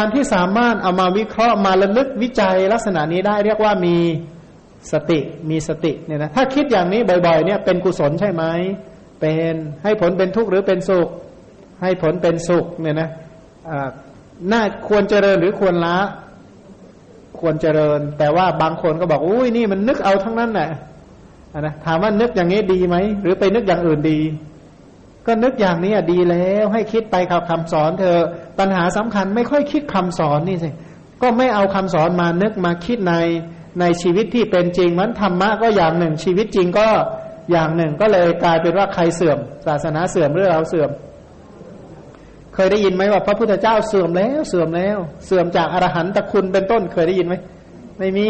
การที่สามารถเอามาวิเคราะห์มาระลึกวิจัยลักษณะนี้ได้เรียกว่ามีสติมีสติเนี่ยนะถ้าคิดอย่างนี้บ่อยๆเนี่ยเป็นกุศลใช่ไหมเป็นให้ผลเป็นทุกข์หรือเป็นสุข ให้ผลเป็นสุขเนี่ยนะน่าควรเจริญหรือควรละควรเจริญ แต่ว่าบางคนก็บอกอุ้ยนี่มันนึกเอาทั้งนั้นแหละนะถามว่านึกอย่างนี้ดีไหมหรือไปนึกอย่างอื่นดี ก็นึกอย่างนี้ดีแล้วให้คิดไปกับคำสอนเธอ ปัญหาสำคัญไม่ค่อยคิดคำสอนนี่สิก็ไม่เอาคำสอนมานึกมาคิดในในชีวิตที่เป็นจริงมันธรรมะก็อย่างหนึ่ง ชีวิตจริงก็อย่างหนึ่งก็เลยกลายเป็นว่าใครเสื่อม ศาสนาเสื่อมหรือเราเสื่อม เคยได้ยินไหมว่าพระพุทธเจ้าเสื่อมแล้วเสื่อมแล้ว เสื่อมจากอรหันตคุณเป็นต้นเคยได้ยินไหมไม่มี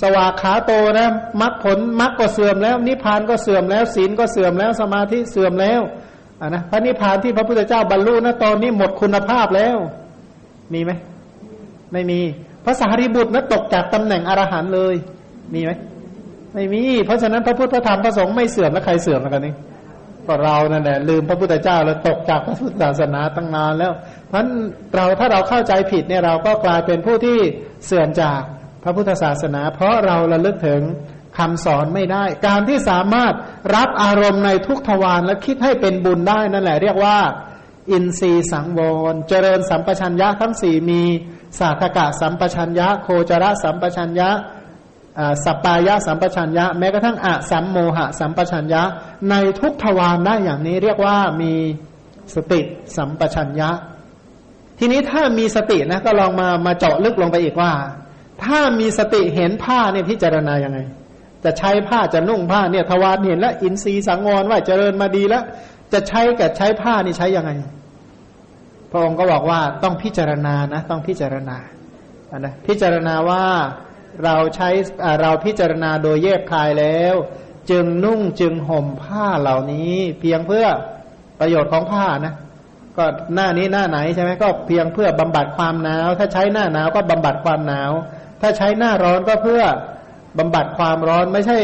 สวากขาโตนะมรรคผลมรรคก็เสื่อมแล้วนิพพานก็เสื่อมแล้ว ศีลก็เสื่อมแล้วสมาธิเสื่อมแล้ว อ่านะพระนิพพานที่พระพุทธเจ้าบรรลุนะตอนนี้หมดคุณภาพแล้ว มีไหมไม่มีพระสารีบุตรนั้นตกจากตำแหน่งอรหันเลย มีไหมไม่มี เพราะฉะนั้นพระพุทธธรรมพระสงฆ์ไม่เสื่อมแล้วใครเสื่อมแล้วกันนี่ก็เรานั่นแหละลืมพระพุทธเจ้าแล้วตกจากพระพุทธศาสนาตั้งนานแล้ว เพราะเราถ้าเราเข้าใจผิดเนี่ยเราก็กลายเป็นผู้ที่เสื่อมจากพระพุทธศาสนา เพราะเราระลึกถึง คำสอนไม่ได้ การที่สามารถรับอารมณ์ในทุกทวารและคิดให้เป็นบุญได้นั่นแหละเรียกว่า อินทรีย์สังวร เจริญสัมปชัญญะทั้งสี่มีสาธกะสัมปชัญญะ โคจรสัมปชัญญะสัปปายะสัมปชัญญะ แม้กระทั่งอะสัมโมหะสัมปชัญญะ ในทุกทวารได้อย่างนี้เรียกว่ามีสติสัมปชัญญะ ทีนี้ถ้ามีสตินะก็ลองมามาเจาะลึกลงไปอีกว่า ถ้ามีสติเห็นผ้าเนี่ยพิจารณายังไง จะใช้ผ้าจะนุ่งผ้าเนี่ยทวารเห็นแล้วอินทรีย์สังวรว่าเจริญมาดีแล้ว จะใช้กับใช้ผ้านี่ใช้ยังไง พระองค์ก็บอกว่าต้องพิจารณานะ ต้องพิจารณานะพิจารณาว่าเราใช้เราพิจารณาโดยแยบคายแล้ว จึงนุ่งจึงห่มผ้าเหล่านี้ เพียงเพื่อประโยชน์ของผ้านะก็หน้านี้หน้าไหนใช่ไหมก็เพียงเพื่อบำบัดความหนาว ถ้าใช้หน้าหนาวก็บำบัดความหนาว ถ้าใช้หน้าร้อนก็เพื่อ บำบัดความร้อนไม่ใช่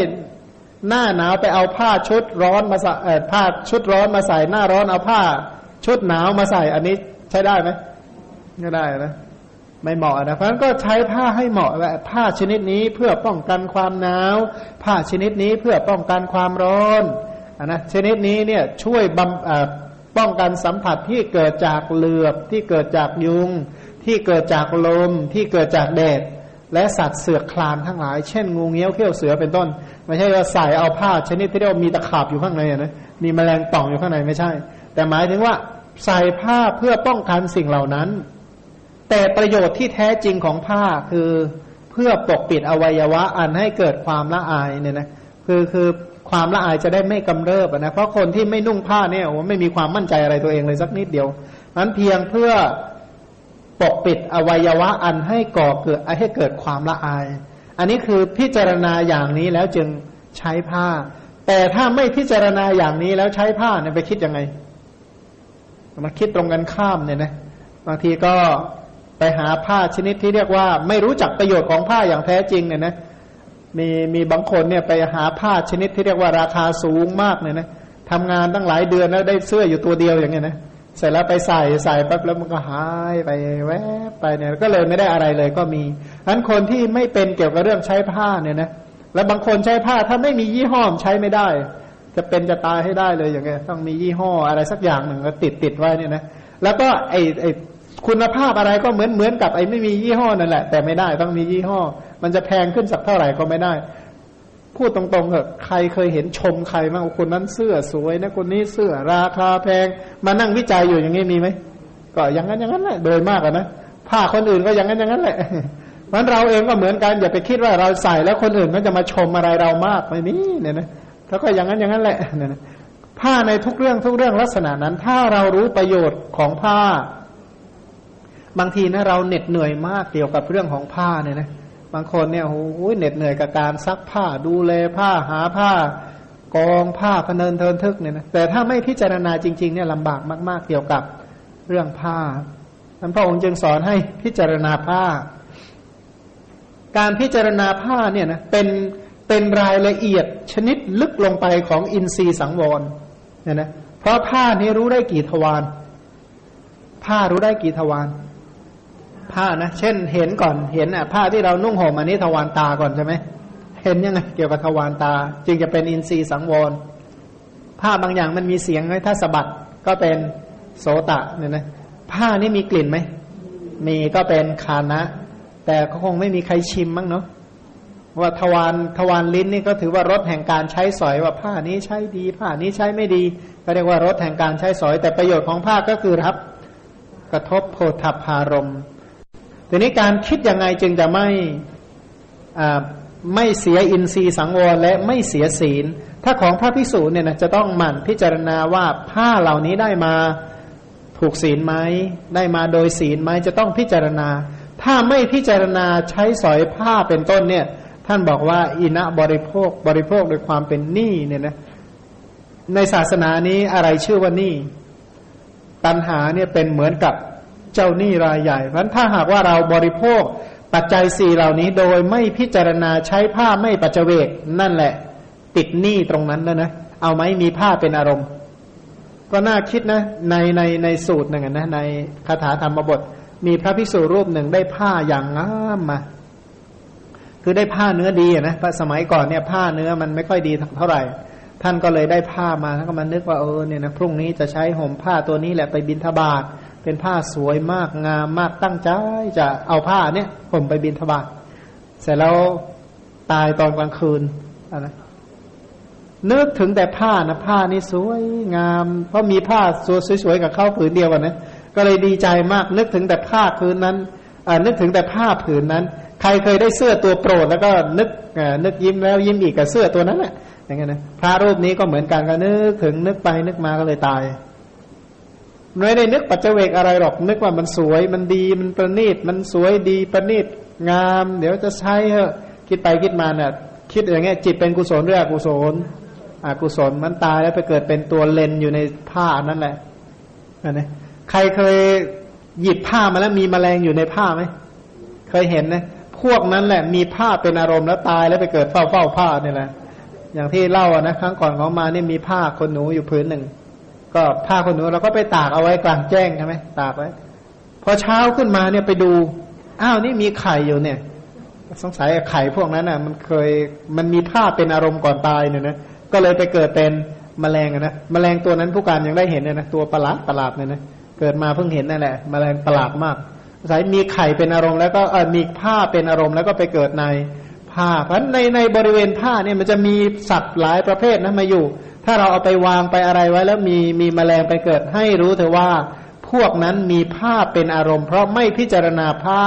หน้าหนาวไปเอาผ้าชุดร้อนมาใส่ผ้าชุดร้อนมาใส่หน้าร้อนเอาผ้า ชุดหนาวมาใส่อันนี้ใช้ได้ไหมไม่ได้นะไม่เหมาะนะเพราะฉะนั้นก็ใช้ผ้าให้เหมาะแหละผ้าชนิดนี้เพื่อป้องกันความหนาว ผ้าชนิดนี้เพื่อป้องกันความร้อนอนนะชนิดนี้เนี่ยช่วยบำป้องกันสัมผัสที่เกิดจากเหลือบที่เกิดจากยุง ที่เกิดจากลมที่เกิดจากแดด และสัตว์เสือกคลานทั้งหลาย เช่นงูเงี้ยวเขี้ยวเสือเป็นต้น ไม่ใช่ว่าใส่เอาผ้าชนิดที่เรียกว่ามีตะขาบอยู่ข้างในนะมีแมลงป่องอยู่ข้างในไม่ใช่ แต่หมายถึงว่าใส่ผ้าเพื่อป้องกันสิ่งเหล่านั้น แต่ประโยชน์ที่แท้จริงของผ้าคือเพื่อปกปิดอวัยวะอันให้เกิดความละอายเนี่ยนะคือคือความละอายจะได้ไม่กำเริบนะเพราะคนที่ไม่นุ่งผ้าเนี่ยโอ้ไม่มีความมั่นใจอะไรตัวเองเลยสักนิดเดียวนั้นเพียงเพื่อ ปกปิดอวัยวะอันให้ก่อเกิดให้เกิดความละอาย อันนี้คือพิจารณาอย่างนี้แล้วจึงใช้ผ้า แต่ถ้าไม่พิจารณาอย่างนี้แล้วใช้ผ้าเนี่ยไปคิดยังไงมาคิดตรงกันข้ามเนี่ยนะบางทีก็ไปหาผ้าชนิดที่เรียกว่า ไม่รู้จักประโยชน์ของผ้าอย่างแท้จริงเนี่ยนะมีมีบางคนเนี่ยไปหาผ้าชนิดที่เรียกว่าราคาสูงมากเนี่ยนะทำงานตั้งหลายเดือนแล้วได้เสื้ออยู่ตัวเดียวอย่างเงี้ยนะ เสร็จแล้วไปใส่ใส่ปั๊บแล้วมันก็หายไปแวบไปเนี่ย ก็เลยไม่ได้อะไรเลยก็มีอันคนที่ไม่เป็นเกี่ยวกับเรื่องใช้ผ้าเนี่ยนะแล้วบางคนใช้ผ้าถ้าไม่มียี่ห้อมใช้ไม่ได้ จะเป็นจะตายให้ได้เลยอย่างเงี้ยต้องมียี่ห้ออะไรสักอย่างหนึ่งก็ติดติดไว้เนี่ยนะแล้วก็ไอไอคุณภาพอะไรก็เหมือนเหมือนกับไอ้ไม่มียี่ห้อนั่นแหละ แต่ไม่ได้ต้องมียี่ห้อ มันจะแพงขึ้นสักเท่าไหร่ก็ไม่ได้ พูดตรงๆเถอะใครเคยเห็นชมใครบ้างคนนั้นเสื้อสวยนะคนนี้เสื้อราคาแพง มานั่งวิจัยอยู่อย่างนี้มีไหมก็อย่างนั้นอย่างนั้นแหละโดยมากนะผ้าคนอื่นก็อย่างนั้นอย่างนั้นแหละมันเราเองก็เหมือนกันอย่าไปคิดว่าเราใส่แล้วคนอื่นก็จะมาชมอะไรเรามากไม่มีเนี่ยนะแล้วก็อย่างนั้นอย่างนั้นแหละเนี่ยนะผ้าในทุกเรื่องทุกเรื่องลักษณะนั้น ถ้าเรารู้ประโยชน์ของผ้า บางทีนะเราเหน็ดเหนื่อยมากเกี่ยวกับเรื่องของผ้าเนี่ยนะ บางคนเนี่ยโอ้ยเหน็ดเหนื่อยกับการซักผ้าดูแลผ้าหาผ้ากองผ้าพเนินเทินทึกเนี่ยนะแต่ถ้าไม่พิจารณาจริง ๆ เนี่ยลำบากมาก ๆ เกี่ยวกับเรื่องผ้าท่านพระองค์จึงสอนให้พิจารณาผ้า การพิจารณาผ้าเนี่ยนะเป็นเป็นรายละเอียดชนิดลึกลงไปของอินทรีย์สังวรเนี่ยนะเพราะผ้านี้รู้ได้กี่ทวารผ้ารู้ได้กี่ทวาร ผ้านะเช่นเห็นก่อนเห็นอะผ้าที่เรานุ่งห่มอันนี้ทวารตาก่อนใช่ไหมเห็นยังไงเกี่ยวกับทวารตา จึงจะเป็นอินทรีย์สังวร ผ้าบางอย่างมันมีเสียงไหมถ้าสะบัดก็เป็นโสตะเนี่ยนะผ้านี่มีกลิ่นไหมมีก็เป็นคานะ แต่ก็คงไม่มีใครชิมมั้งเนาะว่าทวารทวารลิ้นนี่ก็ถือว่ารสแห่งการใช้สอยว่าผ้านี้ใช้ดี ผ้านี้ใช้ไม่ดี ก็เรียกว่ารสแห่งการใช้สอย แต่ประโยชน์ของผ้าก็คือรับ กระทบโพธพารม ทีนี้การคิดยังไงจึงจะไม่ไม่เสียอินทรีย์สังวรและไม่เสียศีล ถ้าของพระพิสูจน์เนี่ยนะจะต้องหมั่นพิจารณาว่าผ้าเหล่านี้ได้มาถูกศีลไหมได้มาโดยศีลไหมจะต้องพิจารณา ถ้าไม่พิจารณาใช้สอยผ้าเป็นต้นเนี่ย ท่านบอกว่าอินะบริโภคบริโภคโดยความเป็นหนี้เนี่ยนะในศาสนานี้อะไรชื่อว่าหนี้ตัณหาเนี่ยเป็นเหมือนกับ เจ้าหนี้รายใหญ่เพราะถ้าหากว่าเราบริโภคปัจจัยสี่เหล่านี้โดยไม่พิจารณาใช้ผ้าไม่ปัจเจกนั่นแหละ ติดหนี้ตรงนั้นแล้วนะเอาไหมมีผ้าเป็นอารมณ์ ก็น่าคิดนะ ในในในสูตรหนึ่งนะในคาถาธรรมบท มีพระภิกษุรูปหนึ่งได้ผ้าอย่างงามมาคือได้ผ้าเนื้อดีนะสมัยก่อนเนี่ยผ้าเนื้อมันไม่ค่อยดีเท่าไหร่ ท่านก็เลยได้ผ้ามาท่านก็มานึกว่าเออเนี่ยนะพรุ่งนี้จะใช้ห่มผ้าตัวนี้แหละไปบินทบาท เป็นผ้าสวยมากงามมากตั้งใจจะเอาผ้าเนี่ยผมไปบินทบาทเสร็จแล้วตายตอนกลางคืนนะนึกถึงแต่ผ้านะผ้านี่สวยงาม เพราะมีผ้าสวยๆกับเข้าผืนเดียวกันนะก็เลยดีใจมากนึกถึงแต่ผ้าผืนนั้นนึกถึงแต่ผ้าผืนนั้น ใครเคยได้เสื้อตัวโปรด แล้วก็นึกนึกยิ้มแล้วยิ้มอีกกับเสื้อตัวนั้นแหละอย่างเงี้ยนะพระรูปนี้ก็เหมือนกันก็นึกถึงนึกไปนึกมาก็เลยตาย ไม่ได้นึกปัจเจกอะไรหรอก นึกว่ามันสวยมันดีมันประณีต มันสวยดีประณีตงาม เดี๋ยวจะใช้เหอะคิดไปคิดมาเนี่ยคิดอย่างเงี้ยจิตเป็นกุศลหรืออกุศลอกุศลมันตายแล้วไปเกิดเป็นตัวเลนอยู่ในผ้านั่นแหละอันนี้ใครเคยหยิบผ้ามาแล้วมีแมลงอยู่ในผ้าไหมเคยเห็นนะพวกนั้นแหละ มีผ้าเป็นอารมณ์แล้วตายแล้วไปเกิดเฝ้าเฝ้าผ้านี่แหละอย่างที่เล่านะครั้งก่อนของมานี่มีผ้าคนหนูอยู่พื้นหนึ่ง ก็ผ้าคนหนูเราก็ไปตากเอาไว้กลางแจ้งใช่ไหมตากไว้ พอเช้าขึ้นมาเนี่ยไปดูอ้าวนี่มีไข่อยู่เนี่ย สงสัยไข่พวกนั้นอะ มันเคยมันมีผ้าเป็นอารมณ์ก่อนตายเนี่ยนะก็เลยไปเกิดเป็นมแมลงนะมแมลงตัวนั้นผู้การยังได้เห็นเนี่ยนะตัวประหลาดประหลาดเนี่ยนะเกิดมาเพิ่งเห็นนั่นแหละมแมลงประหลาดมากสายมีไข่เป็นอารมณ์แล้วก็เออมีผ้าเป็นอารมณ์แล้วก็ไปเกิดในผ้าเพราะในในบริเวณผ้าเนี่ยมันจะมีสัตว์หลายประเภทนะมาอยู่ ถ้าเราเอาไปวางไปอะไรไว้แล้วมีมีแมลงไปเกิดให้รู้เถอะว่า พวกนั้นมีผ้าเป็นอารมณ์ เพราะไม่พิจารณาผ้า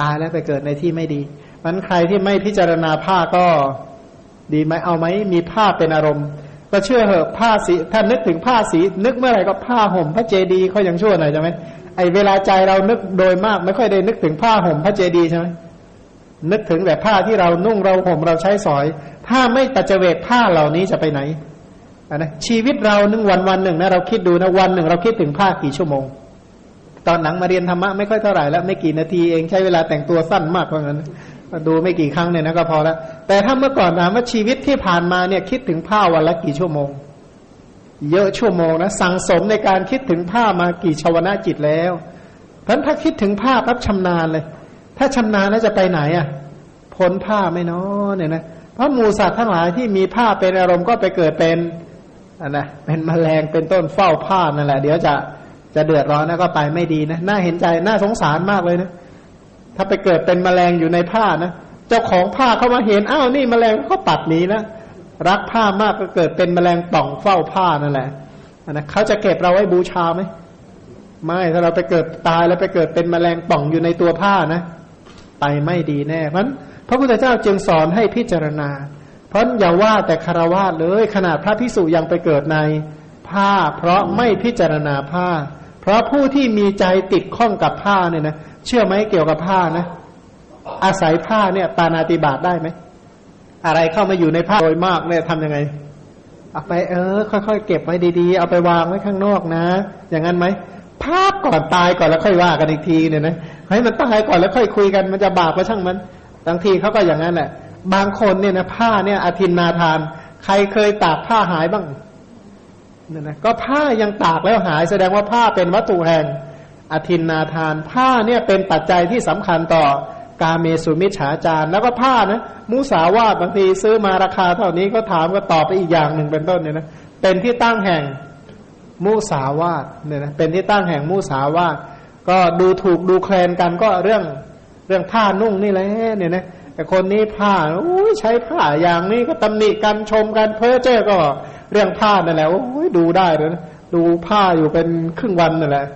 ตายแล้วไปเกิดในที่ไม่ดีมันใครที่ไม่พิจารณาผ้าก็ดีไหมเอาไหมมีผ้าเป็นอารมณ์ ก็เชื่อเหอะผ้าสีถ้านึกถึงผ้าสี นึกเมื่อไหร่ก็ผ้าห่มพระเจดีย์เขายังชั่วหน่อยใช่ไหมไอเวลาใจเรานึกโดยมาก ไม่ค่อยได้นึกถึงผ้าห่มพระเจดีย์ใช่ไหม นึกถึงแต่ผ้าที่เรานุ่งเราห่มเราใช้สอย ถ้าไม่ตัจเจเวกผ้าเหล่านี้จะไปไหนนะชีวิตเราหนึ่งวันวันหนึ่งนะเราคิดดูนะวันหนึ่งเราคิดถึงผ้ากี่ชั่วโมง ตอนหนังมาเรียนธรรมะไม่ค่อยเท่าไหร่แล้วไม่กี่นาทีเองใช้เวลาแต่งตัวสั้นมากเพราะงั้นดูไม่กี่ครั้งเนี่ยนะก็พอแล้วแต่ถ้าเมื่อก่อนนะว่าชีวิตที่ผ่านมาเนี่ยคิดถึงผ้าวันละกี่ชั่วโมง เยอะชั่วโมงนะสั่งสมในการคิดถึงผ้ามากี่ชาวนาจิตแล้วเพราะถ้าคิดถึงผ้าปั๊บชำนาญเลย ถ้าชำนาญแล้วจะไปไหนอะพ้นผ้าไม่น้อเนี่ยนะเพราะมูสัตว์ทั้งหลายที่มีผ้าเป็นอารมณ์ก็ไปเกิดเป็นอันนะเป็นมแมลงเป็นต้นเฝ้าผ้านั่นแหละ เดี๋ยวจะจะเดือดร้อนนะก็ไปไม่ดีนะน่าเห็นใจน่าสงสารมากเลยนะถ้าไปเกิดเป็นมแมลงอยู่ในผ้านะเจ้าของผ้าเขามาเห็นอ้าวนี่มแมลงเขาปัดหนีนะรักผ้ามากก็เกิดเป็นมแมลงป่องเฝ้าผ้านั่นแหละอันนะเขาจะเก็บเราไว้บูชาไหมไม่ถ้าเราไปเกิดตายแล้วไปเกิดเป็นมแมลงป่องอยู่ในตัวผ้านะ ไปไม่ดีแน่เพราะพระพุทธเจ้าจึงสอนให้พิจารณา เพราะอย่าว่าแต่คารวะเลยขนาดพระพิสุยังไปเกิดในผ้า เพราะไม่พิจารณาผ้า เพราะผู้ที่มีใจติดข้องกับผ้าเนี่ยนะเชื่อไหมเกี่ยวกับผ้านะ อาศัยผ้าเนี่ยปานาติบาตได้ไหมอะไรเข้ามาอยู่ในผ้าโดยมากเนี่ยทำยังไงเอาไปเออ ค่อยๆเก็บไว้ดีๆ เอาไปวางไว้ข้างนอกนะ อย่างนั้นไหมภาพก่อนตายก่อนแล้วค่อยว่ากันอีกทีเนี่ยนะ ให้มันตายก่อนแล้วค่อยคุยกันมันจะบาปก็ช่างมันบางทีเขาก็อย่างนั้นแหละบางคนเนี่ยนะผ้าเนี่ยอธินนาทาน ใครเคยตากผ้าหายบ้างเนี่ยนะก็ผ้ายังตากแล้วหายแสดงว่าผ้าเป็นวัตถุแห่งอธินนาทาน ผ้าเนี่ยเป็นปัจจัยที่สำคัญต่อกาเมสุมิจฉาจารแล้วก็ผ้านะมุสาวาทบางทีซื้อมาราคาเท่านี้ก็ถามก็ตอบไปอีกอย่างหนึ่งเป็นต้นเนี่ยนะเป็นที่ตั้งแห่งมุสาวาทเนี่ยนะเป็นที่ตั้งแห่งมุสาวาท ก็ดูถูกดูแคลนกันก็เรื่องเรื่องผ้านุ่งนี่แหละเนี่ยนะแต่คนนี้ผ้าโอ้ยใช้ผ้าอย่างนี้ก็ตำหนิกันชมกันเพ้อเจ้อก็เรื่องผ้านั่นแหละโอ้ยดูได้เลยดูผ้าอยู่เป็นครึ่งวันนั่นแหละ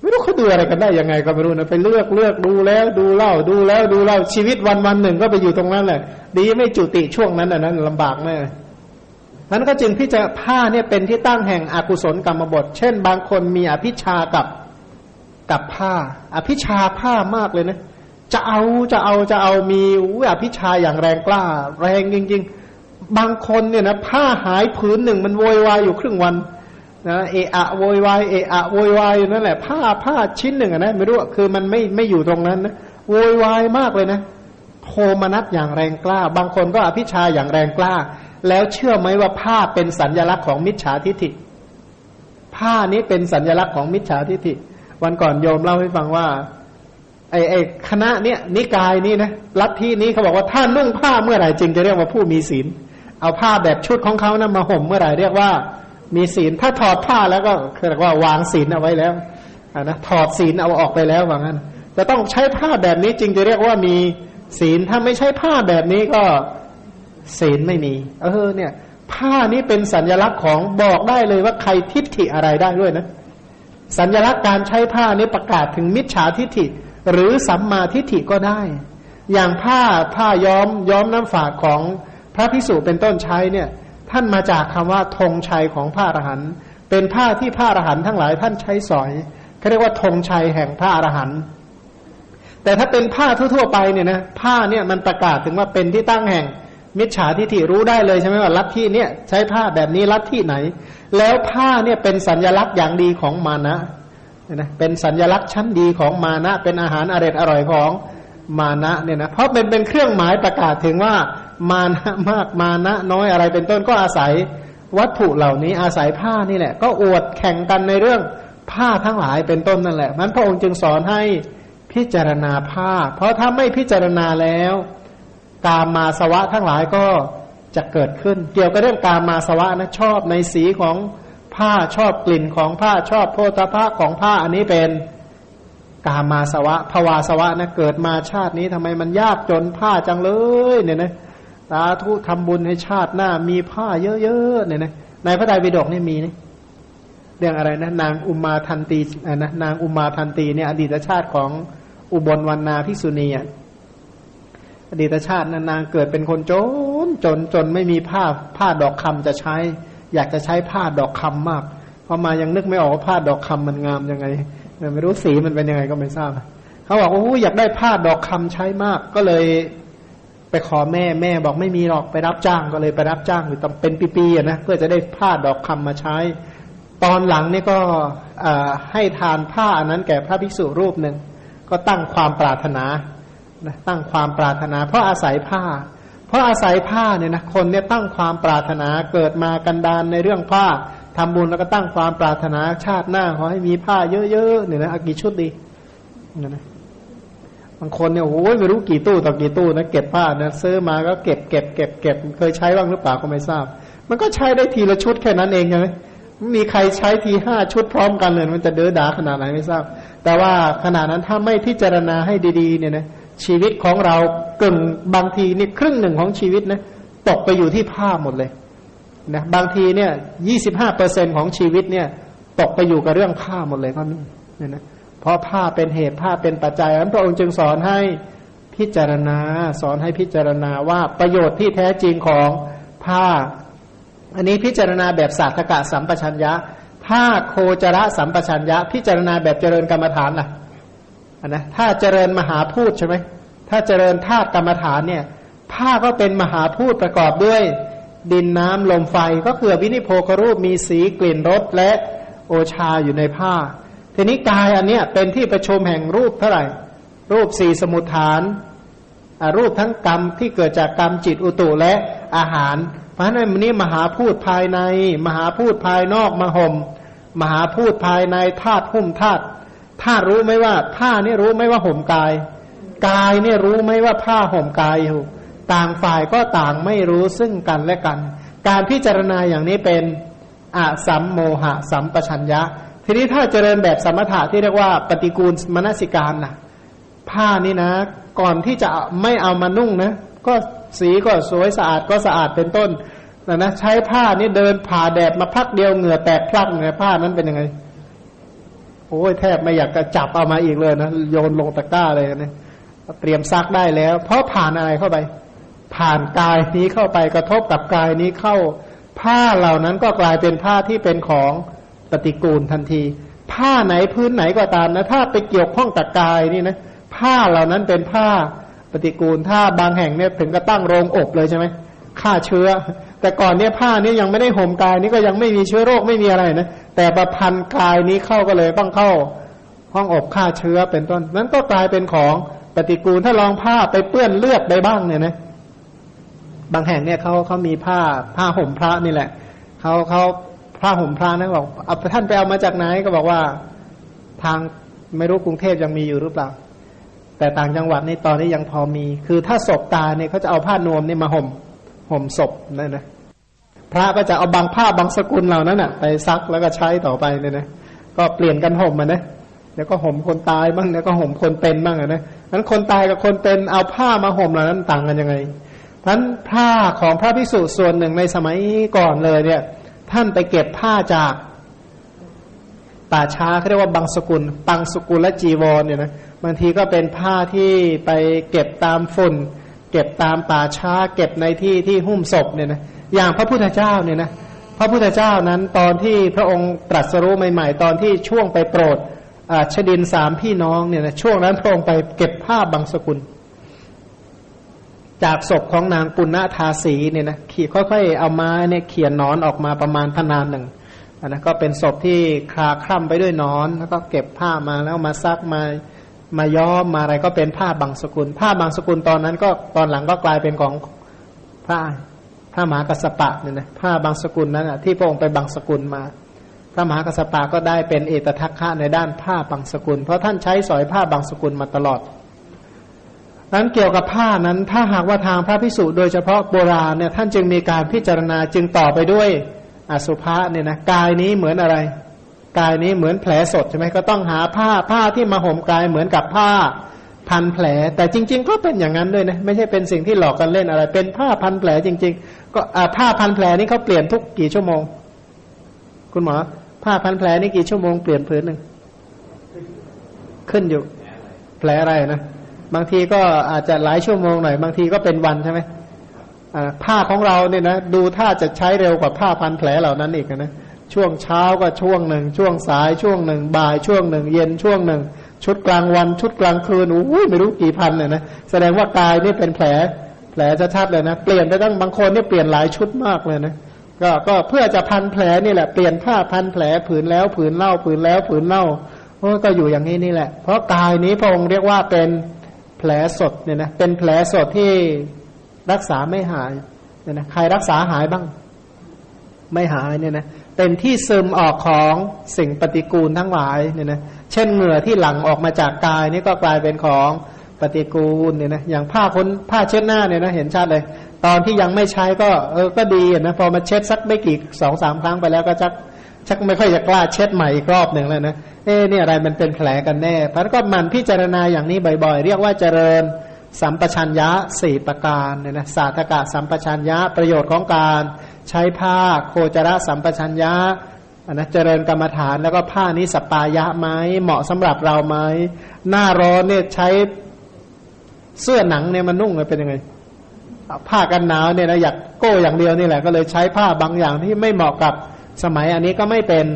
ไม่รู้เขาดูอะไรกันได้ยังไงก็ไม่รู้นะไปเลือกเลือกดูแล้วดูเล่าดูแล้วดูเล่าชีวิตวันวันหนึ่งก็ไปอยู่ตรงนั้นแหละ ดีไม่จุติช่วงนั้นนะนั้นลำบากแน่นั้นก็จึงพิจารผ้าเนี่ยเป็นที่ตั้งแห่งอกุศลกรรมบท เช่น บางคนมีอภิชากับ กับผ้า อภิชาผ้ามากเลยนะ จะเอาจะเอาจะเอามีอภิชาอย่างแรงกล้า แรงจริง ๆ บางคนเนี่ยนะผ้าหายผืนหนึ่งมันโวยวายอยู่ครึ่งวันนะเอะอะโวยวายเอะอะโวยวายนั่นแหละ ผ้าผ้าชิ้นหนึ่งนะไม่รู้คือมันไม่ไม่อยู่ตรงนั้นนะโวยวายมากเลยนะโทมนัสอย่างแรงกล้า บางคนก็อภิชาอย่างแรงกล้า แล้วเชื่อไหมว่าผ้าเป็นสัญญลักษณ์ของมิจฉาทิฐิ ผ้านี้เป็นสัญญลักษณ์ของมิจฉาทิฐิ วันก่อนโยมเล่าให้ฟังว่า ไอ้ไอ้คณะเนี้ยนิกายนี้นะลัทธินี้เขาบอกว่าถ้านุ่งผ้าเมื่อไหร่จึงจะเรียกว่าผู้มีศีล เอาผ้าแบบชุดของเขานะมาห่มเมื่อไหร่เรียกว่ามีศีลถ้าถอดผ้าแล้วก็คือว่าวางศีลเอาไว้แล้วนะถอดศีลเอาออกไปแล้วว่างั้นจะต้องใช้ผ้าแบบนี้จึงจะเรียกว่ามีศีลถ้าไม่ใช่ผ้าแบบนี้ก็ศีลไม่มี เออเนี่ย ผ้านี้เป็นสัญลักษณ์ของบอกได้เลยว่าใครทิฏฐิอะไรได้ด้วยนะ สัญลักษณ์การใช้ผ้านี้ประกาศถึงมิจฉาทิฏฐิ หรือสัมมาทิฏฐิก็ได้ อย่างผ้าผ้าย้อมย้อมน้ำฝาดของพระพิสุเป็นต้นใช้เนี่ย ท่านมาจากคำว่าธงชัยของพระอรหันต์เป็นผ้าที่พระอรหันต์ทั้งหลายท่านใช้สอยเขาเรียกว่าธงชัยแห่งพระอรหันต์แต่ถ้าเป็นผ้าทั่วๆไปเนี่ยนะผ้าเนี่ยมันประกาศถึงว่าเป็นที่ตั้งแห่ง มิจฉาทิฏฐิรู้ได้เลยใช่ไหมว่าลัทธิเนี่ยใช้ผ้าแบบนี้ลัทธิไหน แล้วผ้าเนี่ยเป็นสัญลักษณ์อย่างดีของมานะนะเป็นสัญลักษณ์ชั้นดีของมานะ เป็นอาหารอร่อยอร่อยของมานะเนี่ยนะเพราะเป็นเป็นเครื่องหมายประกาศถึงว่ามานะมากมานะน้อยอะไรเป็นต้นก็อาศัยวัตถุเหล่านี้อาศัยผ้านี่แหละ ก็อวดแข่งกันในเรื่องผ้าทั้งหลายเป็นต้นนั่นแหละมันพระองค์จึงสอนให้พิจารณาผ้า เพราะถ้าไม่พิจารณาแล้ว กามาสวะทั้งหลายก็จะเกิดขึ้น เกี่ยวกับเรื่องกามาสวะนะชอบในสีของผ้าชอบกลิ่นของผ้าชอบโพธภาของผ้าอันนี้เป็นกามาสวะภวาสวะนะเกิดมาชาตินี้ทำไมมันยากจนผ้าจังเลยเนี่ยนะสาธุทำบุญให้ชาติหน้ามีผ้าเยอะๆเนี่ยนะในพระไตรปิฎกนี่มีนี่เรื่องอะไรนะนางอุมาทันตีนะนางอุมาทันตีเนี่ยอดีตชาติของอุบลวรรณาพิสุณีอะ อดีตชาตินางเกิดเป็นคนจนจนจนไม่มีผ้าผ้าดอกคำจะใช้ อยากจะใช้ผ้าดอกคำมากพอมายังนึกไม่ออกว่าผ้าดอกคำมันงามยังไงไม่รู้สีมันเป็นยังไงก็ไม่ทราบเขาบอกโอ้อยากได้ผ้าดอกคำใช้มากก็เลยไปขอแม่แม่บอกไม่มีหรอกไปรับจ้างก็เลยไปรับจ้างอยู่ตเป็นปีๆนะเพื่อจะได้ผ้าดอกคำมาใช้ ตอนหลังนี่ก็ให้ทานผ้าอันนั้นแก่พระภิกษุรูปหนึ่งก็ตั้งความปรารถนา ตั้งความปรารถนา เพราะอาศัยผ้า เพราะอาศัยผ้าเนี่ยนะคนเนี่ยตั้งความปรารถนาเกิดมากันดานในเรื่องผ้าทำบุญแล้วก็ตั้งความปรารถนาชาติหน้าขอให้มีผ้าเยอะๆเนี่ยนะอากี่ชุดดีเนี่ยนะบางคนเนี่ยโอ้ยไม่รู้กี่ตู้ต่อกี่ตู้นะเก็บผ้านะซื้อมาก็เก็บเก็บเก็บเก็บเคยใช้บ้างหรือเปล่าก็ไม่ทราบ มันก็ใช้ได้ทีละชุดแค่นั้นเองใช่ไหมมีใครใช้ทีห้าชุดพร้อมกันเลย มันจะเดือดาขนาดไหนไม่ทราบ แต่ว่าขนาดนั้นถ้าไม่พิจารณาให้ดี ๆ เนี่ยนะ ชีวิตของเรากึ่งบางทีนี่ครึ่งหนึ่งของชีวิตนะตกไปอยู่ที่ผ้าหมดเลยนะบางทีเนี่ยยี่สิบห้าเปอร์เซ็นของชีวิตเนี่ย ตกไปอยู่กับเรื่องผ้าหมดเลยก็มีเนี่ยนะเพราะผ้าเป็นเหตุผ้าเป็นปัจจัยนั้นพระองค์จึงสอนให้พิจารณา สอนให้พิจารณาว่าประโยชน์ที่แท้จริงของผ้า อันนี้พิจารณาแบบศาสตกะสัมปชัญญะ ถ้าโคจระสัมปชัญญะ พิจารณาแบบเจริญกรรมฐานล่ะ นะถ้าเจริญมหาพูดใช่ไหมถ้าเจริญธาตุกรรมฐานเนี่ยผ้าก็เป็นมหาพูดประกอบด้วย ดินน้ำลมไฟก็คือวินิโพครูปมีสีกลิ่นรสและโอชาอยู่ในผ้า ทีนี้กายอันเนี้ยเป็นที่ประชุมแห่งรูปเท่าไหร่ รูปสี่สมุทฐานรูปทั้งกรรมที่เกิดจากกรรมจิตอุตุและอาหาร เพราะฉะนั้นวันนี้มหาพูดภายใน มหาพูดภายนอกมาห่มมหาพูดภายในธาตุหุ้มธาตุ ถ้ารู้ไหมว่า ผ้านี่รู้ไหมว่าห่มกาย กายเนี่ยรู้ไหมว่าผ้าห่มกายอยู่ ต่างฝ่ายก็ต่างไม่รู้ซึ่งกันและกัน การพิจารณาอย่างนี้เป็นอะสัมโมหะสัมปชัญญะ ทีนี้ถ้าเจริญแบบสมถะที่เรียกว่าปฏิกูลมนสิการนะผ้านี่นะ ก่อนที่จะไม่เอามานุ่งนะ ก็สีก็สวยสะอาดก็สะอาดเป็นต้นนะนะใช้ผ้านี่เดินผ่าแดดมาพักเดียวเหงื่อแตกพลักเหนี่ยผ้านั้นเป็นยังไง โอ้ยแทบไม่อยากจะจับเอามาอีกเลยนะโยนลงตะกร้าเลยนะเตรียมซักได้แล้ว เพราะผ่านอะไรเข้าไป ผ่านกายนี้เข้าไปกระทบกับกายนี้เข้า ผ้าเหล่านั้นก็กลายเป็นผ้าที่เป็นของปฏิกูลทันที ผ้าไหนพื้นไหนก็ตามนะ ถ้าไปเกี่ยวข้องกับกายนี่นะผ้าเหล่านั้นเป็นผ้าปฏิกูลถ้าบางแห่งเนี่ยถึงก็ตั้งโรงอบเลยใช่ไหม ฆ่าเชื้อ แต่ก่อนเนี่ยผ้านี้ยังไม่ได้ห่มกายนี้ก็ยังไม่มีเชื้อโรคไม่มีอะไรนะ แต่ประพันกายนี้เข้าก็เลยต้องเข้า ห้องอบฆ่าเชื้อเป็นต้น นั้นก็กลายเป็นของปฏิกูลถ้าลองผ้าไปเปื้อนเลือดไปบ้างเนี่ยนะบางแห่งเนี่ยเขาเขามีผ้าผ้าห่มพระนี่แหละเขาเขาผ้าห่มพระนะบอกเอาท่านไปเอามาจากไหนก็บอกว่าทางไม่รู้กรุงเทพยังมีอยู่หรือเปล่า แต่ต่างจังหวัดนี่ตอนนี้ยังพอมี คือถ้าศพตายเนี่ยเขาจะเอาผ้านวมนี่มาห่ม ห่มศพนั่นนะพระก็จะเอาบางผ้าบางสกุลเหล่านั้นอะ ไปซักแล้วก็ใช้ต่อไปเนี่ยนะก็เปลี่ยนกันห่มมานะเดี๋ยวก็ห่มคนตายบ้างเดี๋ยวก็ห่มคนเป็นบ้างนะนั้นคนตายกับคนเป็นเอาผ้ามาห่มเหล่านั้นต่างกันยังไงท่านผ้าของพระพิสุส่วนหนึ่งในสมัยก่อนเลย เนี่ย ท่านไปเก็บผ้าจากป่าช้าเขาเรียกว่าบางสกุลบางสกุลและจีวรเนี่ยนะบางทีก็เป็นผ้าที่ไปเก็บตามฝุ่น เก็บตามป่าช้า เก็บในที่ที่หุ้มศพเนี่ยนะอย่างพระพุทธเจ้าเนี่ยนะพระพุทธเจ้านั้นตอนที่พระองค์ตรัสรู้ใหม่ ๆ ตอนที่ช่วงไปโปรดชดินสามพี่น้องเนี่ยนะช่วงนั้นพระองค์ไปเก็บผ้าบางสกุล จากศพของนางปุณณธาสีเนี่ยนะขีดค่อยๆเอามาเนี่ยเขียนนอนออกมาประมาณพนานหนึ่งอันนั้นก็เป็นศพที่คลาคล่ำไปด้วยนอน แล้วก็เก็บผ้ามาแล้วมาซักมา มาย้อมมาอะไรก็เป็นผ้าบางสกุล ผ้าบางสกุลตอนนั้นก็ตอนหลังก็กลายเป็นของพระพระมหากัสปะเนี่ยนะผ้าบางสกุลนั้นอะที่พระองค์ไปบางสกุลมา พระมหากัสปะก็ได้เป็นเอตทัคคะในด้านผ้าบางสกุล เพราะท่านใช้สอยผ้าบางสกุลมาตลอดนั้นเกี่ยวกับผ้านั้นถ้าหากว่าทางพระพิสุโดยเฉพาะโบราณเนี่ยท่านจึงมีการพิจารณาจึงต่อไปด้วยอสุภะเนี่ยนะกายนี้เหมือนอะไร กายนี้เหมือนแผลสดใช่ไหมก็ต้องหาผ้าผ้าที่มาห่มกายเหมือนกับผ้าพันแผล แต่จริง ๆ ก็เป็นอย่างนั้นด้วยนะไม่ใช่เป็นสิ่งที่หลอกกันเล่นอะไร เป็นผ้าพันแผลจริง ๆ ก็ผ้าพันแผลนี่เขาเปลี่ยนทุกกี่ชั่วโมง คุณหมอผ้าพันแผลนี่กี่ชั่วโมงเปลี่ยนผืนหนึ่งขึ้นอยู่ แผลอะไรนะบางทีก็อาจจะหลายชั่วโมงหน่อย บางทีก็เป็นวันใช่ไหมผ้าของเราเนี่ยนะดูถ้าจะใช้เร็วกว่าผ้าพันแผลเหล่านั้นอีกนะ ช่วงเช้าก็ช่วงหนึ่ง ช่วงสายช่วงหนึ่ง บ่ายช่วงหนึ่ง เย็นช่วงหนึ่ง ชุดกลางวัน ชุดกลางคืนโอ้ยไม่รู้กี่พันเลยนะแสดงว่ากายนี่เป็นแผลแผลชัดๆเลยนะ เปลี่ยนไปตั้งบางคนนี่เปลี่ยนหลายชุดมากเลยนะก็ก็เพื่อจะพันแผลนี่แหละเปลี่ยนผ้าพันแผลผืนแล้วผืนเล่าผืนแล้วผืนเล่าโอ้ก็อยู่อย่างนี้นี่แหละ เพราะกายนี้พระองค์เรียกว่าเป็นแผลสดเนี่ยนะเป็นแผลสดที่รักษาไม่หายเนี่ยนะใครรักษาหายบ้าง ไม่หายเนี่ยนะ เป็นที่ซึมออกของสิ่งปฏิกูลทั้งหลายเนี่ยนะเช่นเหงื่อที่หลั่งออกมาจากกายนี่ก็กลายเป็นของปฏิกูลเนี่ยนะอย่างผ้าพ้นผ้าเช็ดหน้าเนี่ยนะเห็นชัดเลย ตอนที่ยังไม่ใช้ก็เออก็ดีนะพอมาเช็ดสักไม่กี่สองสามครั้งไปแล้วก็ชักชักไม่ค่อยจะกล้าเช็ดใหม่อีกรอบหนึ่งแล้วนะเอ๊ะนี่อะไรมันเป็นแผลกันแน่เพราะก็มันพิจารณาอย่างนี้บ่อยๆ เรียกว่าเจริญ สัมปชัญญะสี่ประการเนี่ยนะศาสตกะสัมปชัญญะประโยชน์ของการใช้ผ้าโคจรสัมปชัญญะอันนะเจริญกรรมฐานแล้วก็ผ้านี้สปายะไหมเหมาะสำหรับเราไหมหน้าร้อนเนี่ยใช้เสื้อหนังเนี่ยมันนุ่งเป็นยังไงผ้ากันหนาวเนี่ยนะอยากโก้อย่างเดียวนี่แหละก็เลยใช้ผ้าบางอย่างที่ไม่เหมาะกับสมัยอันนี้ก็ไม่เป็น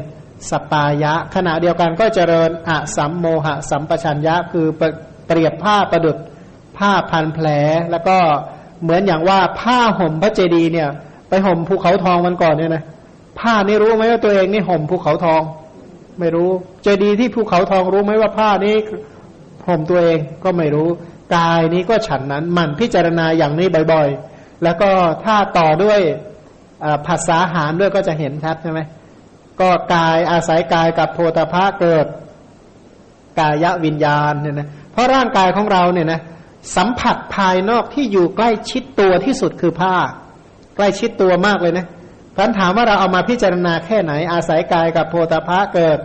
สปายะ ขณะเดียวกันก็เจริญอะสัมโมหะสัมปชัญญะคือเปรียบผ้าประดุด ผ้าพันแผลแล้วก็เหมือนอย่างว่าผ้าห่มพระเจดีย์เนี่ย ไปห่มภูเขาทองมันก่อนเนี่ยนะผ้านี่รู้ไหมว่าตัวเองนี่ห่มภูเขาทอง ไม่รู้ เจดีย์ที่ภูเขาทองรู้ไหมว่าผ้านี้ห่มตัวเองก็ไม่รู้กายนี้ก็ฉันนั้นมันพิจารณาอย่างนี้บ่อยๆ แล้วก็ถ้าต่อด้วยภาษาหารด้วยก็จะเห็นชัดใช่ไหมก็กายอาศัยกายกับโพธาภะเกิด กายวิญญาณเนี่ยนะเพราะร่างกายของเราเนี่ยนะ สัมผัสภายนอกที่อยู่ใกล้ชิดตัวที่สุดคือผ้า ใกล้ชิดตัวมากเลยนะพันถามว่าเราเอามาพิจารณาแค่ไหน อาศัยกายกับโพธพะเกิด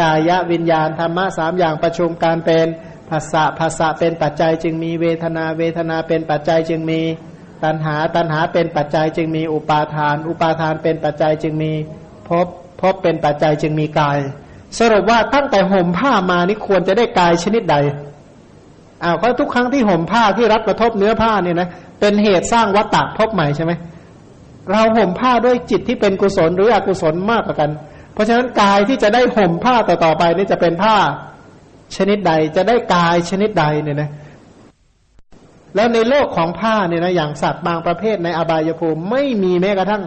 กายวิญญาณธรรมะสามอย่างประชุมการเป็นภาษาภาษาเป็นปัจจัยจึงมีเวทนาเวทนาเป็นปัจจัยจึงมีตัณหาตัณหาเป็นปัจจัยจึงมีอุปาทาน อุปาทานเป็นปัจจัยจึงมีพภพบเป็นปัจจัยจึงมีกาย สรุปว่าตั้งแต่ห่มผ้ามานี่ควรจะได้กายชนิดใด อ้าวก็ทุกครั้งที่ห่มผ้าที่รับกระทบเนื้อผ้าเนี่ยนะเป็นเหตุสร้างวัตตะพบใหม่ใช่ไหมเราห่มผ้าด้วยจิตที่เป็นกุศลหรืออกุศลมากกว่ากัน เพราะฉะนั้นกายที่จะได้ห่มผ้าต่อๆไปนี่จะเป็นผ้าชนิดใดจะได้กายชนิดใดเนี่ยนะแล้วในโลกของผ้าเนี่ยนะอย่างสัตว์บางประเภทในอบายภูมิไม่มีแม้กระทั่ง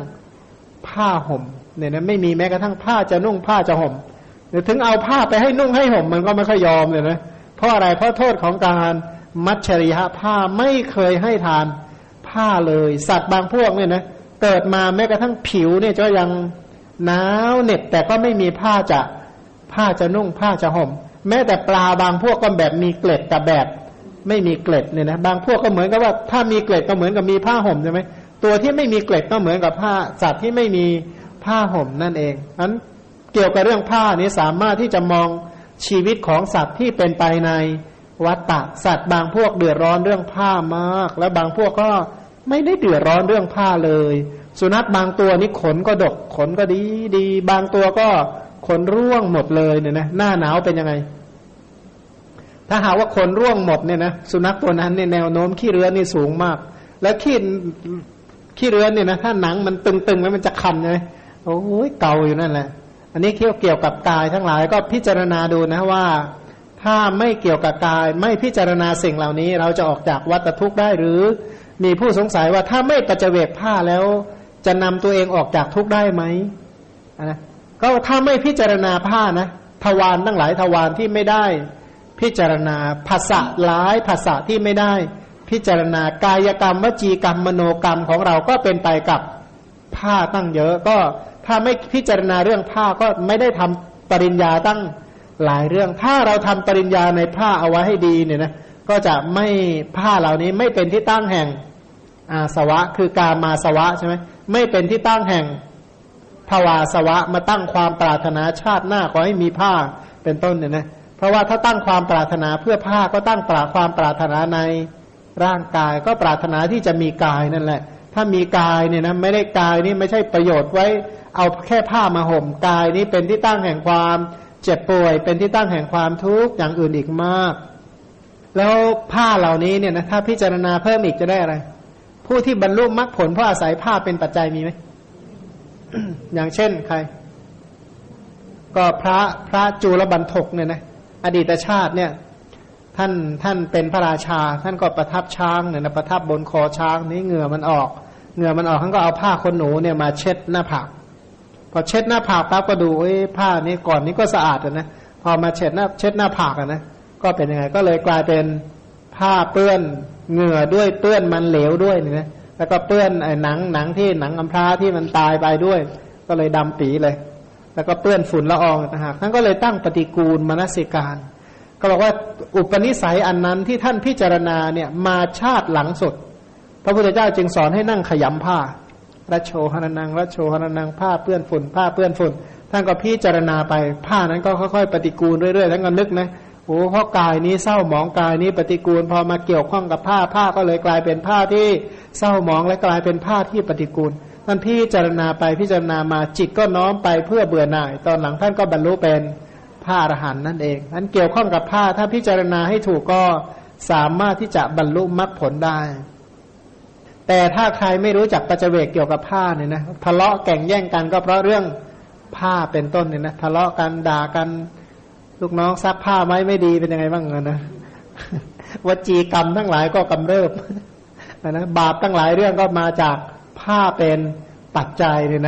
ผ้าห่มเนี่ยนะไม่มีแม้กระทั่งผ้าจะนุ่งผ้าจะห่มถึงเอาผ้าไปให้นุ่งให้ห่มมันก็ไม่ค่อยยอมเลยนะ เพราะอะไรเพราะโทษของการมัจฉริยะผ้าไม่เคยให้ทานผ้าเลย สัตว์บางพวกเนี่ยนะเกิดมาแม้กระทั่งผิวเนี่ยจะยังหนาวเหน็บแต่ก็ไม่มีผ้าจะผ้าจะนุ่งผ้าจะห่ม แม้แต่ปลาบางพวกก็แบบมีเกล็ดกับแบบไม่มีเกล็ดเนี่ยนะบางพวกก็เหมือนกับว่าถ้ามีเกล็ดก็เหมือนกับมีผ้าห่มใช่ไหมตัวที่ไม่มีเกล็ดก็เหมือนกับผ้าสัตว์ที่ไม่มีผ้าห่มนั่นเองนั้นเกี่ยวกับเรื่องผ้านี้สามารถที่จะมอง ชีวิตของสัตว์ที่เป็นไปในวัฏฏะสัตว์บางพวกเดือดร้อนเรื่องผ้ามาก และบางพวกก็ไม่ได้เดือดร้อนเรื่องผ้าเลย สุนัขบางตัวนี่ขนก็ดกขนก็ดีดี บางตัวก็ขนร่วงหมดเลยเนี่ยนะหน้าหนาวเป็นยังไง ถ้าหาว่าขนร่วงหมดเนี่ยนะสุนัขตัวนั้นเนี่ยแนวโน้มขี้เรือนนี่สูงมาก แล้วขี้ขี้เรือนเนี่ยนะถ้าหนังมันตึงๆแล้วมันจะคันใช่ไหมโอ้ยเกาอยู่นั่นแหละ อันนี้เกี่ยวเกี่ยวกับกายทั้งหลายก็พิจารณาดูนะว่า ถ้าไม่เกี่ยวกับกาย ไม่พิจารณาสิ่งเหล่านี้ เราจะออกจากวัฏทุกข์ได้หรือ มีผู้สงสัยว่าถ้าไม่ปัจเจกผ้าแล้วจะนำตัวเองออกจากทุกข์ได้ไหมนะก็ถ้าไม่พิจารณาผ้านะทวารทั้งหลายทวารที่ไม่ได้ พิจารณาภาษาหลายภาษาที่ไม่ได้ พิจารณากายกรรมวจีกรรมมโนกรรมของเราก็เป็นไปกับผ้าตั้งเยอะก็ ถ้าไม่พิจารณาเรื่องผ้าก็ไม่ได้ทำปริญญาตั้งหลายเรื่อง ถ้าเราทำปริญญาในผ้าเอาไว้ให้ดีเนี่ยนะก็จะไม่ผ้าเหล่านี้ไม่เป็นที่ตั้งแห่งอาสวะ คือการมาสวะใช่ไหมไม่เป็นที่ตั้งแห่งภาวาสวะมาตั้งความปรารถนาชาติหน้าขอให้มีผ้าเป็นต้นเนี่ยนะเพราะว่าถ้าตั้งความปรารถนาเพื่อผ้าก็ตั้งปราความปรารถนาในร่างกาย ก็ปรารถนาที่จะมีกายนั่นแหละ ถ้ามีกายเนี่ยนะไม่ได้กายนี่ไม่ใช่ประโยชน์ไว้ เอาแค่ผ้ามาห่มกายนี้เป็นที่ตั้งแห่งความเจ็บป่วย เป็นที่ตั้งแห่งความทุกข์อย่างอื่นอีกมาก แล้วผ้าเหล่านี้เนี่ยนะถ้าพิจารณาเพิ่มอีกจะได้อะไร ผู้ที่บรรลุมรรคผลเพราะอาศัยผ้าเป็นปัจจัยมีไหมอย่างเช่นใคร ก็พระพระจูลบันทกเนี่ยนะอดีตชาติเนี่ย ท่านท่านเป็นพระราชา ท่านก็ประทับช้างเนี่ยนะประทับบนคอช้างนี่เหงื่อมันออก เหงื่อมันออกท่านก็เอาผ้าคนหนูเนี่ยมาเช็ดหน้าผากพอเช็ดหน้าผากปั๊บก็ดูเอ้ผ้านี้ก่อนนี้ก็สะอาดนะพอมาเช็ดหน้าเช็ดหน้าผากนะก็เป็นยังไง ก็เลยกลายเป็นผ้าเปื้อนเหงื่อด้วยเปื้อนมันเหลวด้วยเนี่ยนะแล้วก็เปื้อนไอ้หนังหนังที่หนังอัมพร้าที่มันตายไปด้วย ก็เลยดำปีเลย แล้วก็เปื้อนฝุ่นละอองนะฮะท่านก็เลยตั้งปฏิกูลมนสิการ ก็บอกว่าอุปนิสัยอันนั้นที่ท่านพิจารณาเนี่ยมาชาติหลังสุด พระพุทธเจ้าจึงสอนให้นั่งขยำผ้ารัชโชหนานังรัชโชหนานังผ้าเปื้อนฝุ่น ผ้าเปื้อนฝุ่น ท่านก็พิจารณาไป ผ้านั้นก็ค่อยๆปฏิกูลเรื่อยๆท่านก็นึกนะโอ้เพราะกายนี้เศร้าหมองกายนี้ปฏิกูล พอมาเกี่ยวข้องกับผ้าผ้าก็เลยกลายเป็นผ้าที่เศร้าหมองและกลายเป็นผ้าที่ปฏิกูลท่านพี่จารณาไปพิจารณามาจิตก็น้อมไปเพื่อเบื่อหน่าย ตอนหลังท่านก็บรรลุเป็น ผ้าอรหันต์นั่นเองนั้นเกี่ยวข้องกับผ้าถ้าพิจารณาให้ถูกก็สามารถที่จะบรรลุมรรคผลได้ แต่ถ้าใครไม่รู้จักปัจเจกเกี่ยวกับผ้าเนี่ยนะทะเลาะแก่งแย่งกันก็เพราะเรื่องผ้าเป็นต้นเนี่ยนะทะเลาะกันด่ากันลูกน้องซักผ้าไหมไม่ดีเป็นยังไงบ้างนะวจีกรรมทั้งหลายก็กำเริบนะบาปทั้งหลายเรื่องก็มาจากผ้าเป็นปัจจัยเนี่ยนะ